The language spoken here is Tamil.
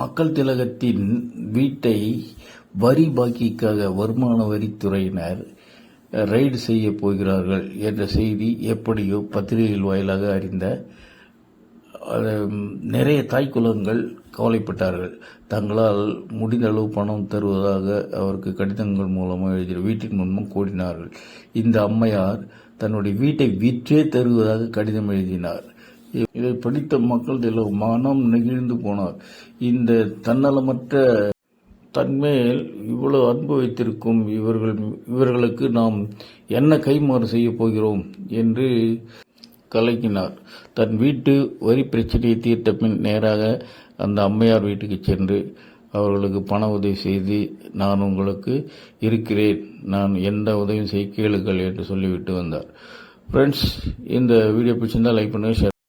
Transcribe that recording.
மக்கள் திலகத்தின் வீட்டை வரி பாக்கிக்காக வருமான வரித்துறையினர் ரைடு செய்ய போகிறார்கள் என்ற செய்தி எப்படியோ பத்திரிகைகள் வாயிலாக அறிந்த நிறைய தாய்க்குலங்கள் கவலைப்பட்டார்கள். தங்களால் முடிந்த அளவு பணம் தருவதாக அவருக்கு கடிதங்கள் மூலமாக எழுதிய வீட்டின் முன்பும் கூடினார்கள் இந்த அம்மையார் தன்னுடைய வீட்டை விற்றே தருவதாக கடிதம் எழுதினார். இதை படித்த மக்கள் இதில் மனம் நெகிழ்ந்து போனார். இந்த தன்னலமற்ற தன்மேல் இவ்வளவு அன்பு வைத்திருக்கும் இவர்கள் இவர்களுக்கு நாம் என்ன கைமாறு செய்ய போகிறோம் என்று கலக்கினார். தன் வீட்டு வரி பிரச்சனையை தீர்த்த பின் நேராக அந்த அம்மையார் வீட்டுக்கு சென்று அவர்களுக்கு பண உதவி செய்து நான் உங்களுக்கு இருக்கிறேன். நான் எந்த உதவியும் செய்ய கேளுங்கள் என்று சொல்லிவிட்டு வந்தார். ஃப்ரெண்ட்ஸ் இந்த வீடியோ பிடிச்சிருந்தால் லைக் பண்ணுங்கள் ஷேர்